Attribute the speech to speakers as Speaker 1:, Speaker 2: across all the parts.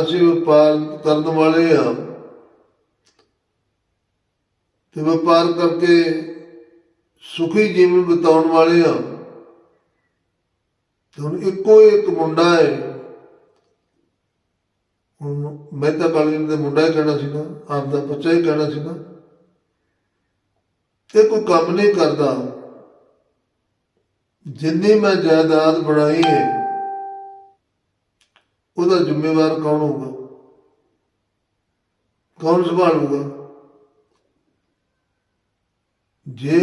Speaker 1: ਅਸੀਂ ਵਪਾਰ ਕਰਨ ਵਾਲੇ ਆ ਤੇ ਵਪਾਰ ਕਰਕੇ ਸੁਖੀ ਜੀਵਨ ਬਿਤਾਉਣ ਵਾਲੇ ਆ ਹੁਣ ਇੱਕੋ ਇੱਕ ਮੁੰਡਾ ਹੈ। ਹੁਣ ਮੈਂ ਤਾਂ ਕਾਲੀ ਦੇ ਮੁੰਡਾ ਹੀ ਕਹਿਣਾ ਸੀ ਨਾ ਆਪ ਦਾ ਬੱਚਾ ਹੀ ਕਹਿਣਾ ਸੀ ਨਾ ਇਹ ਕੋਈ ਕੰਮ ਨਹੀਂ ਕਰਦਾ। ਜਿੰਨੀ ਮੈਂ ਜਾਇਦਾਦ ਬਣਾਈ ਹੈ ਉਹਦਾ ਜ਼ਿੰਮੇਵਾਰ ਕੌਣ ਹੋਊਗਾ? ਕੌਣ ਸੰਭਾਲੂਗਾ? ਜੇ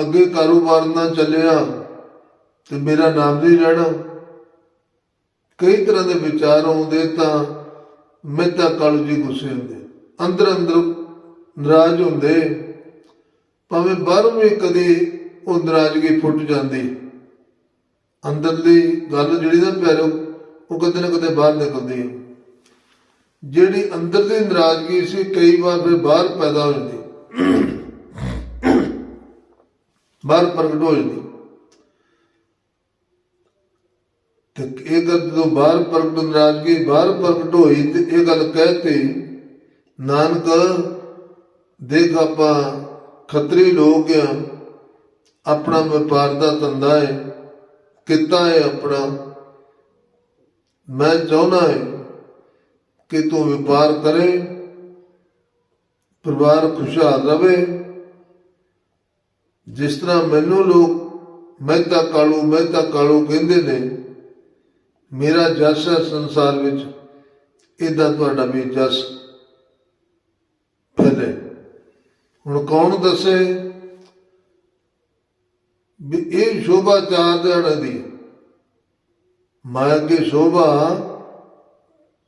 Speaker 1: ਅੱਗੇ ਕਾਰੋਬਾਰ ਨਾ ਚੱਲਿਆ ਤੇ ਮੇਰਾ ਨਾਮ ਨਹੀਂ ਰਹਿਣਾ ਕਈ ਤਰ੍ਹਾਂ ਦੇ ਵਿਚਾਰ ਆਉਂਦੇ ਤਾਂ ਮੈਂ ਤਾਂ ਕਾਲੂ ਜੀ ਗੁੱਸੇ ਹੁੰਦੇ। ਅੰਦਰ ਅੰਦਰ ਨਾਰਾਜ਼ ਹੁੰਦੇ। ਭਾਵੇਂ ਬਾਹਰੋਂ ਵੀ ਕਦੇ ਉਹ ਨਾਰਾਜ਼ਗੀ ਫੁੱਟ ਜਾਂਦੀ। ਅੰਦਰਲੀ ਗੱਲ ਜਿਹੜੀ ਨਾ ਪਿਆਰੋ ਉਹ ਕਦੇ ਨਾ ਕਦੇ ਬਾਹਰ ਨਿਕਲਦੀ ਹੈ। ਜਿਹੜੀ ਅੰਦਰ ਦੀ ਨਾਰਾਜ਼ਗੀ ਸੀ, ਕਈ ਵਾਰ ਫਿਰ ਬਾਹਰ ਪੈਦਾ ਹੋ ਜਾਂਦੀ। ਬਾਹਰ ਪ੍ਰਗਟ ਹੋ ਜਾਂਦੀ। ਤੇ ਇਹ ਗੱਲ ਜਦੋਂ ਬਾਹਰ ਪ੍ਰਗਟ, ਨਾਰਾਜ਼ਗੀ ਬਾਹਰ ਪ੍ਰਗਟ ਹੋਈ ਤੇ ਇਹ ਗੱਲ ਕਹਿਤੀ ਨਾਨਕ, ਦੇਖ ਆਪਾਂ ਖੱਤਰੀ ਲੋਕ ਆ, ਆਪਣਾ ਵਪਾਰ ਦਾ ਧੰਦਾ ਹੈ, ਕਿੱਤਾ ਹੈ ਆਪਣਾ? ਮੈਂ ਚਾਹੁੰਦਾ ਹੈ ਕਿ ਤੂੰ ਵਪਾਰ ਕਰੇ, ਪਰਿਵਾਰ ਖੁਸ਼ਹਾਲ ਰਵੇ। ਜਿਸ ਤਰ੍ਹਾਂ ਮੈਨੂੰ ਲੋਕ ਮਹਿਤਾ ਕਾਲੂ ਮਹਿਤਾ ਕਾਲੂ ਕਹਿੰਦੇ ਨੇ, ਮੇਰਾ ਜਸ ਹੈ ਸੰਸਾਰ ਵਿੱਚ ਇਦਾਂ ਤੁਹਾਡਾ ਵੀ ਜਸ ਫੈਲੇ। ਹੁਣ ਕੌਣ ਦੱਸੇ ਵੀ ਇਹ ਸ਼ੋਭਾ ਚਾਰ ਦਿਨਾਂ ਦੀ ਮਾਇਆ ਦੀ ਸ਼ੋਭਾ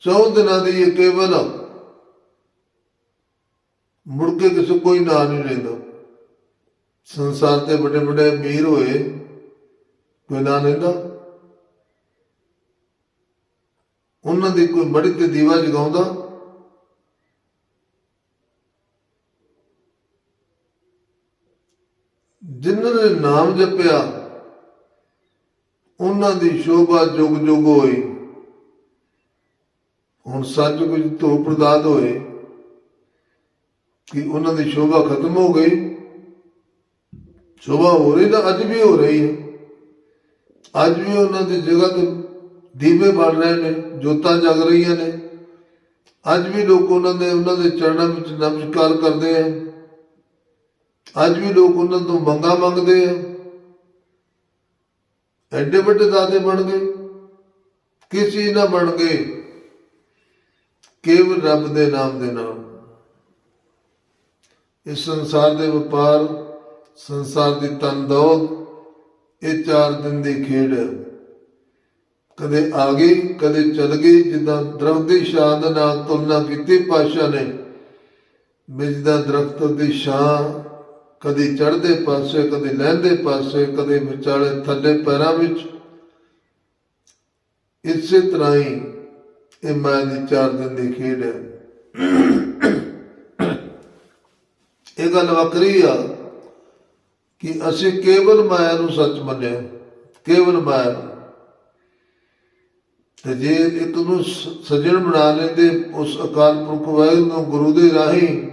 Speaker 1: ਚੌ ਦਿਨਾਂ ਦੀ ਹੈ ਕੇਵਲ ਮੁੜ ਕੇ ਕਿਸੇ ਕੋਈ ਨਾਂ ਨਹੀਂ ਲੈਂਦਾ। ਸੰਸਾਰ ਤੇ ਵੱਡੇ ਵੱਡੇ ਅਮੀਰ ਹੋਏ, ਕੋਈ ਨਾਂ ਲੈਂਦਾ। ਉਹਨਾਂ ਦੀ ਕੋਈ ਮੜੀ ਤੇ ਦੀਵਾ ਜਗਾਉਂਦਾ। ਜਿਨ੍ਹਾਂ ਨੇ ਨਾਮ ਜਪਿਆ ਉਹਨਾਂ ਦੀ ਸ਼ੋਭਾ ਜੁਗ ਜੁਗ ਹੋਈ। ਹੁਣ ਸੱਚ ਕੁਝ ਤੋਂ ਪ੍ਰਦਾਦ ਹੋਏ ਕਿ ਉਹਨਾਂ ਦੀ ਸ਼ੋਭਾ ਖਤਮ ਹੋ ਗਈ। ਸ਼ੋਭਾ ਹੋ ਰਹੀ ਤਾਂ ਅੱਜ ਵੀ ਹੋ ਰਹੀ ਹੈ। ਅੱਜ ਵੀ ਉਹਨਾਂ ਦੀ ਜਗ੍ਹਾ ਤੇ ਦੀਵੇ ਬਣ ਰਹੇ ਨੇ, ਜੋਤਾਂ ਜਗ ਰਹੀਆਂ ਨੇ। ਅੱਜ ਵੀ ਲੋਕ ਉਹਨਾਂ ਦੇ ਉਹਨਾਂ ਦੇ ਚਰਨਾਂ ਵਿੱਚ ਨਮਸਕਾਰ ਕਰਦੇ ਆ। ਅੱਜ ਵੀ ਲੋਕ ਉਹਨਾਂ ਤੋਂ ਮੰਗਾ ਮੰਗਦੇ ਆ। ਐਡੇ ਵੱਡੇ ਦਾਦੇ ਬਣ ਗਏ। ਕਿਸ ਚੀਜ਼ ਨਾਲ ਬਣ ਗਏ। ਕੇਵਲ ਰੱਬ ਦੇ ਨਾਮ ਦੇ ਨਾਲ। ਇਸ ਸੰਸਾਰ ਦੇ ਵਪਾਰ, ਸੰਸਾਰ ਦੀ ਤਨ ਇਹ ਚਾਰ ਦਿਨ ਦੀ ਖੇਡ ਹੈ। ਕਦੇ ਆ ਗਈ ਕਦੇ ਚਲ ਗਈ ਜਿੱਦਾਂ ਦਰਖਤ ਦੀ ਛਾਂ ਦੇ ਨਾਲ ਤੁਲਨਾ ਕੀਤੀ ਪਾਸ਼ਾ ਨੇ। ਵੀ ਜਿੱਦਾਂ ਦਰਖਤ ਦੀ ਛਾਂ ਕਦੀ ਚੜ੍ਹਦੇ ਪਾਸੇ, ਕਦੀ ਲਹਿੰਦੇ ਪਾਸੇ, ਕਦੇ ਵਿਚਾਲੇ ਥੱਲੇ ਪੈਰਾਂ ਵਿੱਚ। ਇਸੇ ਤਰ੍ਹਾਂ ਹੀ ਇਹ ਮਾਇਆ ਦੀ ਚਾਰ ਦਿਨ ਦੀ ਖੇਡ ਹੈ। ਇਹ ਗੱਲ ਵੱਖਰੀ ਆ ਕਿ ਅਸੀਂ ਕੇਵਲ ਮਾਇਆ ਨੂੰ ਸੱਚ ਮੰਨਿਆ, ਕੇਵਲ ਮਾਇਆ ਤੇ ਜੇ ਇੱਕ ਨੂੰ ਸ- ਸੱਜਣ ਬਣਾ ਲੈਂਦੇ, ਉਸ ਅਕਾਲ ਪੁਰਖ ਵਾਹਿਗੁਰੂ ਨੂੰ ਗੁਰੂ ਦੇ ਰਾਹੀਂ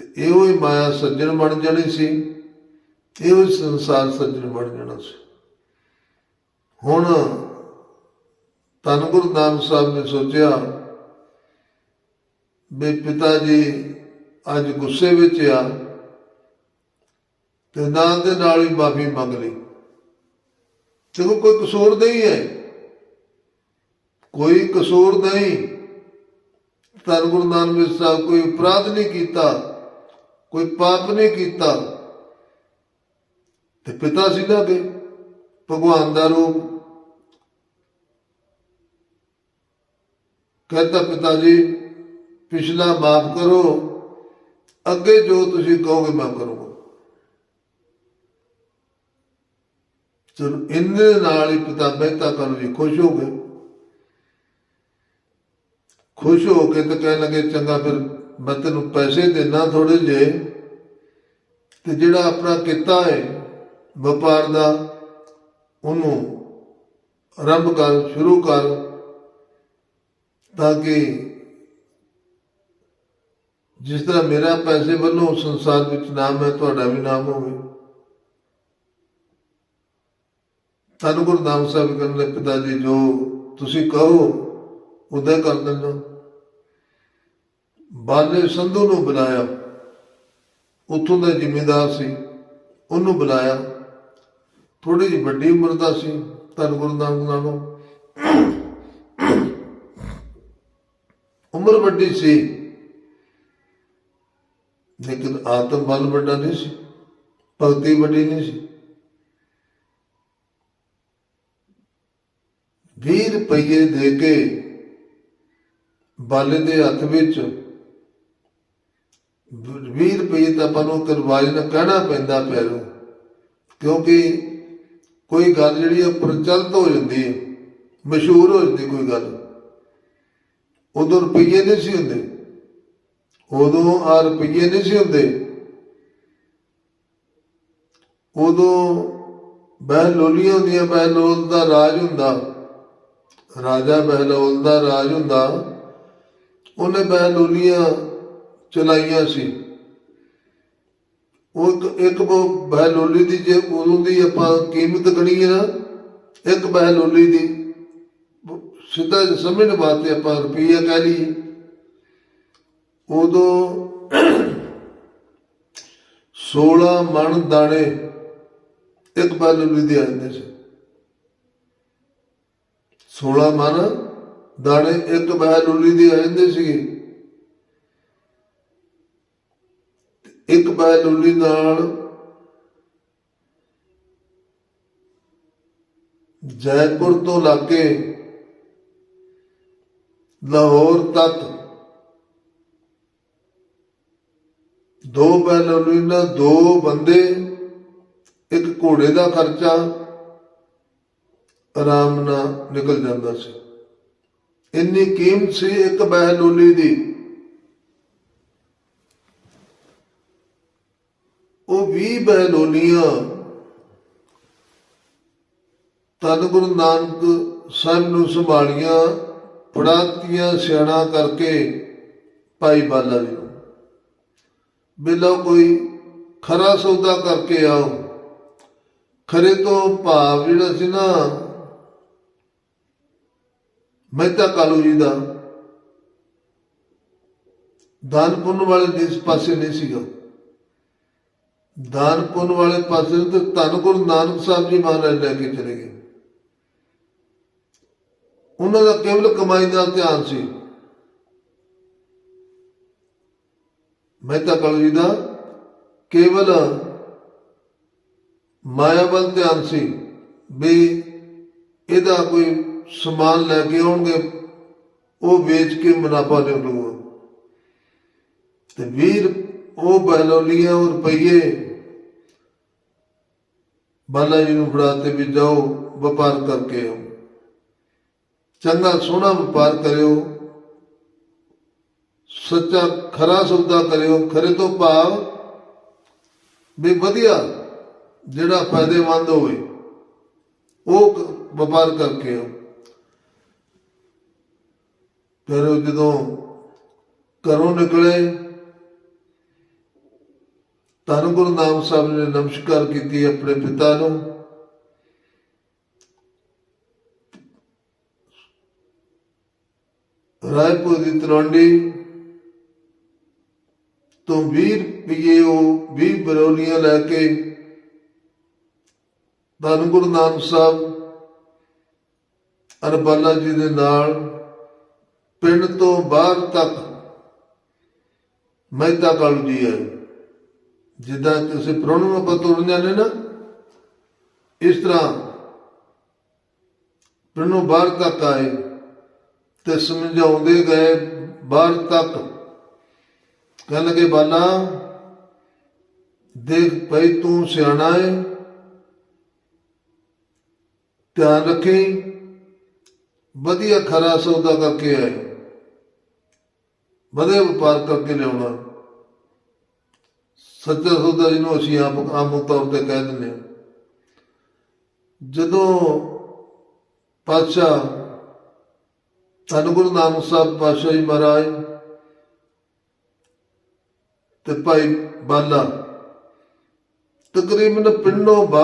Speaker 1: ਤੇ ਇਹੋ ਹੀ ਮਾਇਆ ਸੱਜਣ ਬਣ ਜਾਣੀ ਸੀ, ਇਹੋ ਹੀ ਸੰਸਾਰ ਸੱਜਣ ਬਣ ਜਾਣਾ ਸੀ। ਹੁਣ ਧੰਨ ਗੁਰੂ ਨਾਨਕ ਸਾਹਿਬ ਨੇ ਸੋਚਿਆ ਵੀ ਪਿਤਾ ਜੀ ਅੱਜ ਗੁੱਸੇ ਵਿੱਚ ਆ ਤੇ ਨਾਲ ਦੇ ਨਾਲ ਹੀ ਮਾਫੀ ਮੰਗ ਲਈ। ਦੇਖੋ, ਕੋਈ ਕਸੂਰ ਨਹੀਂ ਹੈ। ਕੋਈ ਕਸੂਰ ਨਹੀਂ। ਧੰਨ ਗੁਰੂ ਨਾਨਕ ਸਾਹਿਬ ਕੋਈ ਅਪਰਾਧ ਨਹੀਂ ਕੀਤਾ। ਕੋਈ ਪਾਪ ਨਹੀਂ ਕੀਤਾ। ਤੇ ਪਿਤਾ ਸੀ ਨਾ ਭਗਵਾਨ ਦਾ ਰੂਪ ਕਹਿੰਦਾ ਪਿਤਾ ਜੀ, ਪਿਛਲਾ ਮਾਫ ਕਰੋ। ਅੱਗੇ ਜੋ ਤੁਸੀਂ ਕਹੋਗੇ ਮੈਂ ਕਰੂੰਗਾ। ਚਲੋ ਇੰਨੇ ਨਾਲ ਹੀ ਪਿਤਾ ਮਹਿਤਾ ਕਰਨ ਜੀ ਖੁਸ਼ ਹੋ ਗਏ। ਖੁਸ਼ ਹੋ ਕੇ ਤਾਂ ਕਹਿਣ ਲੱਗੇ, ਚੰਗਾ ਫਿਰ ਮੈਂ ਤੈਨੂੰ ਪੈਸੇ ਦੇਣਾ ਥੋੜੇ ਜੇ ਤੇ ਜਿਹੜਾ ਆਪਣਾ ਕਿੱਤਾ ਹੈ ਵਪਾਰ ਦਾ, ਉਹਨੂੰ ਆਰੰਭ ਕਰ, ਸ਼ੁਰੂ ਕਰ ਤਾਂ ਕਿ ਜਿਸ ਤਰ੍ਹਾਂ ਮੇਰਾ ਪੈਸੇ ਵੱਲੋਂ ਸੰਸਾਰ ਵਿੱਚ ਨਾਮ ਹੈ, ਤੁਹਾਡਾ ਵੀ ਨਾਮ ਹੋਵੇ। ਤਨ ਗੁਰੂ ਨਾਮ ਸਾਹਿਬ ਕਹਿੰਦੇ ਪਿਤਾ ਜੀ, ਜੋ ਤੁਸੀਂ ਕਹੋ ਉਦਾਂ ਕਰ ਦਿੰਦਾ। ਬਾਲੇ ਸੰਧੂ ਨੂੰ ਬੁਲਾਇਆ। ਉੱਥੋਂ ਦਾ ਜ਼ਿੰਮੇਦਾਰ ਸੀ, ਉਹਨੂੰ ਬੁਲਾਇਆ। ਥੋੜੀ ਜਿਹੀ ਵੱਡੀ ਉਮਰ ਦਾ ਸੀ, ਧੰਨ ਗੁਰੂ ਨਾਨਕ ਨਾਲੋਂ। ਉਮਰ ਵੱਡੀ ਸੀ, ਲੇਕਿਨ ਆਤਮ ਬਲ ਵੱਡਾ ਨਹੀਂ ਸੀ, ਭਗਤੀ ਵੱਡੀ ਨਹੀਂ ਸੀ। 20 ਰੁਪਏ ਦੇ ਕੇ ਬਾਲੇ ਦੇ ਹੱਥ ਵਿੱਚ 20 ਰੁਪਏ ਤਾਂ ਆਪਾਂ ਨੂੰ ਕਰਵਾਜ ਨਾ, ਕਹਿਣਾ ਪੈਂਦਾ ਪੈਰੋਂ ਕਿਉਂਕਿ ਕੋਈ ਗੱਲ ਜਿਹੜੀ ਹੈ ਪ੍ਰਚਲਿਤ ਹੋ ਜਾਂਦੀ ਹੈ ਮਸ਼ਹੂਰ ਹੋ ਜਾਂਦੀ ਕੋਈ ਗੱਲ। ਉਦੋਂ ਰੁਪਈਏ ਨਹੀਂ ਸੀ ਹੁੰਦੇ। ਉਦੋਂ ਆ ਰੁਪਈਏ ਨਹੀਂ ਸੀ ਹੁੰਦੇ। ਉਦੋਂ ਬਹਿਲੋਲੀਆਂ ਹੁੰਦੀਆਂ ਬਹਿਲੋਲ ਦਾ ਰਾਜ ਹੁੰਦਾ। ਰਾਜਾ ਬਹਿਲੋਲ ਦਾ ਰਾਜ ਹੁੰਦਾ। ਉਹਨੇ ਬਹਿਲੋਲੀਆਂ ਚਲਾਈਆਂ ਸੀ। ਉਹ ਇੱਕ ਇੱਕ ਬ- ਬਹਿਲੋਲੀ ਦੀ ਜੇ ਉਦੋਂ ਦੀ ਆਪਾਂ ਕੀਮਤ ਗਣੀਏ ਨਾ, ਇੱਕ ਬਹਿਲੋਲੀ ਦੀ, ਸਿੱਧਾ ਸਮਝਣ ਵਾਸਤੇ ਆਪਾਂ ਰੁਪਈਆ ਕਹਿ ਲਈਏ। ਉਦੋਂ 16 ਮਣ ਦਾਣੇ ਇੱਕ ਬਹਿਲੋਲੀ ਦੇ ਆਉਂਦੇ ਸੀ। 16 ਮਣ ਦਾਣੇ ਇੱਕ ਬਹਿਲੋਲੀ ਦੇ ਆਉਂਦੇ ਸੀ ਇੱਕ ਬਹਿਲੋਲੀ ਨਾਲ ਜੈਪੁਰ ਤੋਂ ਲਾ ਕੇ ਲਾਹੌਰ ਤੱਕ ਦੋ ਬਹਿਲੋਲੀ ਨਾਲ ਦੋ ਬੰਦੇ, ਇੱਕ ਘੋੜੇ ਦਾ ਖਰਚਾ ਆਰਾਮ ਨਾਲ ਨਿਕਲ ਜਾਂਦਾ ਸੀ। ਇੰਨੀ ਕੀਮਤ ਸੀ ਇੱਕ ਬਹਿਲੋਲੀ ਦੀ। ਉਹ 20 ਬਹਿਲੋਲੀਆਂ ਤਨ ਗੁਰੂ ਨਾਨਕ ਸਾਹਿਬ ਨੂੰ ਸੰਭਾਲੀਆਂ ਪੜਾਤੀਆਂ ਸਿਆਣਾ ਕਰਕੇ ਭਾਈ ਬਾਲਾ ਜੀ ਨੂੰ। ਬਿਲੋ ਕੋਈ ਖਰਾ ਸੌਦਾ ਕਰਕੇ ਆਓ। ਖਰੇ ਤੋਂ ਭਾਵ ਜਿਹੜਾ ਸੀ ਨਾ, ਮਹਿਤਾ ਕਾਲੂ ਜੀ ਦਾ, ਦਾਨ ਪੁੰਨ ਵਾਲੇ ਦੇਸ ਪਾਸੇ ਨਹੀਂ ਸੀਗਾ। ਦਾਨ ਪੁੰਨ ਵਾਲੇ ਪਾਸੇ ਤੇ ਧੰਨ ਗੁਰੂ ਨਾਨਕ ਸਾਹਿਬ ਜੀ ਮਹਾਰਾਜ ਲੈ ਕੇ ਚਲੇ ਗਏ। ਉਹਨਾਂ ਦਾ ਕੇਵਲ ਕਮਾਈ ਦਾ ਧਿਆਨ ਸੀ। ਮਹਿਤਾ ਕਾਲੂ ਜੀ ਦਾ ਕੇਵਲ ਮਾਇਆ ਵੱਲ ਧਿਆਨ ਸੀ ਵੀ ਇਹਦਾ ਕੋਈ ਸਮਾਨ ਲੈ ਕੇ ਆਉਣਗੇ, ਉਹ ਵੇਚ ਕੇ ਮੁਨਾਫਾ ਲੈ ਲੂਗਾ। ਤੇ ਵੀਰ ਉਹ ਬੈਲੋਲੀਆਂ ਉਹ ਰੁਪਈਏ। ਬਾਲਾ ਜੀ ਨੂੰ ਫੜਾ ਤੇ ਵੀ ਜਾਓ, ਵਪਾਰ ਕਰਕੇ ਆਓ। ਚੰਗਾ ਸੋਹਣਾ ਵਪਾਰ ਕਰਿਓ। ਸੱਚਾ ਖਰਾ ਸੌਦਾ ਕਰਿਓ। ਖਰੇ ਤੋਂ ਭਾਵ ਵੀ ਵਧੀਆ ਜਿਹੜਾ ਫਾਇਦੇਮੰਦ ਹੋਵੇ, ਉਹ ਵਪਾਰ ਕਰਕੇ ਆਓ। ਫਿਰ ਜਦੋਂ ਘਰੋਂ ਨਿਕਲੇ ਧੰਨ ਗੁਰੂ ਨਾਮ ਸਾਹਿਬ ਨੇ ਨਮਸਕਾਰ ਕੀਤੀ ਆਪਣੇ ਪਿਤਾ ਨੂੰ। ਰਾਏਪੁਰ ਦੀ ਤਲਵੰਡੀ ਤੋਂ 20 ਰੁਪਏ ਉਹ 20 ਬਰੌਲੀਆਂ ਲੈ ਕੇ ਧੰਨ ਗੁਰੂ ਨਾਨਕ ਸਾਹਿਬ ਅਰਬਾਲਾ ਜੀ ਦੇ ਨਾਲ ਪਿੰਡ ਤੋਂ ਬਾਹਰ ਤੱਕ ਮਹਿਤਾ ਕਾਲੂ ਜੀ ਹੈ ਜਿੱਦਾਂ ਤੁਸੀਂ ਨੂੰ ਆਪਾਂ ਤੁਰ ਜਾਂਦੇ ਨਾ, ਇਸ ਤਰ੍ਹਾਂ ਪਿੰਡੋਂ ਬਾਹਰ ਤੱਕ ਆਏ ਤੇ ਸਮਝਾਉਂਦੇ ਗਏ ਬਾਹਰ ਤੱਕ। ਕਹਿਣ ਲੱਗੇ, ਬਾਲਾ, ਦੇਖ ਭਈ, ਤੂੰ ਸਿਆਣਾ ਹੈ ਧਿਆਨ ਰੱਖੀ, ਵਧੀਆ ਖਰਾ ਸੌਦਾ ਕਰਕੇ ਆਏ। ਵਧੀਆ ਵਪਾਰ ਕਰਕੇ ਲਿਆਉਣਾ। ਸੱਚਾ ਸੌਦਾ ਜਿਹਨੂੰ ਅਸੀਂ ਆਪ ਆਮ ਤੌਰ ਤੇ ਕਹਿ ਦਿੰਦੇ ਹਾਂ। ਜਦੋਂ ਪਾਤਸ਼ਾਹ ਧੰਨ ਗੁਰੂ ਨਾਨਕ ਸਾਹਿਬ ਪਾਤਸ਼ਾਹ ਜੀ ਮਹਾਰਾਜ ਤੇ ਭਾਈ ਬਾਲਾ ਤਕਰੀਬਨ ਪਿੰਡੋਂ ਬਾਹਰ